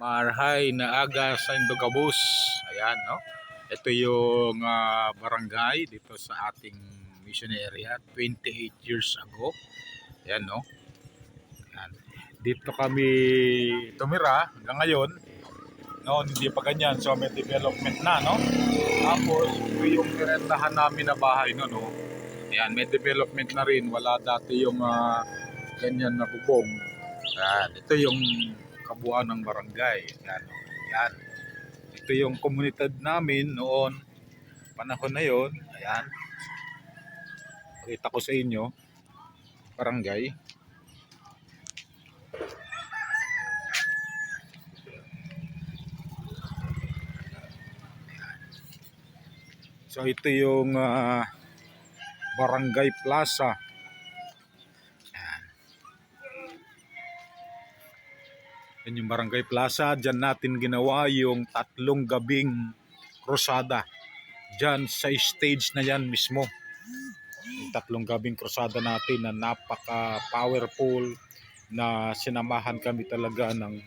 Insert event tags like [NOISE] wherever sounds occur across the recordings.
Marhay na aga sa Indogabus. Ayan, no? Ito yung ah, barangay dito sa ating mission area 28 years ago. Ayan, no? Ayan. Dito kami tumira hanggang ngayon. Noon hindi pa ganyan, so may development na, no? Tapos, ito yung pinentahan namin na bahay no, no? Ayan, may development na rin. Wala dati yung ah, ganyan na bubong. Ayan, ito yung kabuuan ng barangay. Ayan, no? Ayan. Ito yung komunidad namin noon. Panahon na yon. Ayan. Pakita ko sa inyo. Barangay. So ito yung ah, Barangay Plaza. Yan yung Barangay Plaza. Diyan natin ginawa yung tatlong gabing krusada. Diyan sa stage na yan mismo. Yung tatlong gabing krusada natin na napaka powerful na sinamahan kami talaga ng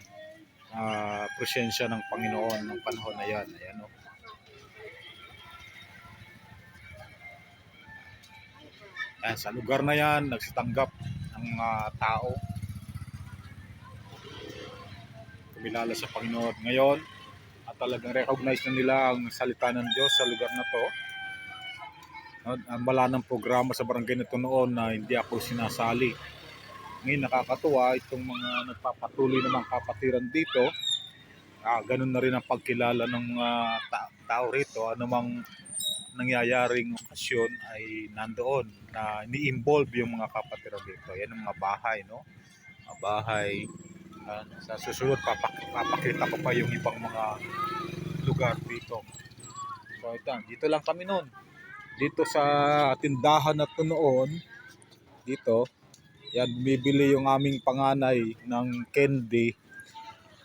ah, presensya ng Panginoon ng panahon na yan. Ayan, oh. Ayan, sa lugar na yan, nagsitanggap ng mga tao. Kumilala sa Panginoon. Ngayon, at talagang recognize na nila ang salita ng Diyos sa lugar na to. No, ah, Wala ng programa sa barangay na noon na hindi ako sinasali. Ngayon nakakatuwa itong mga nagpapatuloy ng mga kapatiran dito. Ah, ganun na rin ang pagkilala ng mga ta- tao rito. Anumang nangyayaring okasyon ay nandoon na ni-involve yung mga kapatiran dito. Yan ang mga bahay, no? Mga bahay. Ah, sa susunod, papak- papakita ko pa yung ibang mga lugar dito. So, ito, dito lang kami noon. Dito sa tindahan na to noon, dito, yan, bibili yung aming panganay ng candy.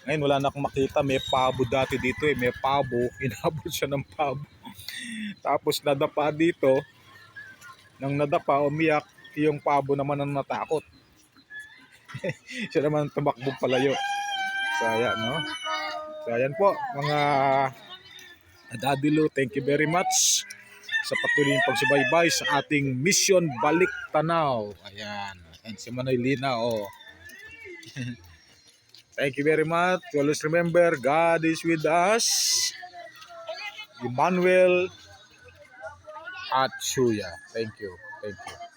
Ngayon, wala na akong makita. May pabo dati dito eh. May pabo. [LAUGHS] Inabot siya ng pabo. Tapos nadapa dito. Nang nadapa, umiyak. Yung pabo naman ang natakot. [LAUGHS] siya naman tumakbo palayo. So, ayan, no? So, ayan po, mga Dadilo, thank you very much sa patuloy ng pagsubaybay sa ating mission Balik Tanaw. Ayan. And si Manoy Lina, oh. [LAUGHS] Thank you very much. Always remember, God is with us. Emmanuel at Shuya. Thank you. Thank you.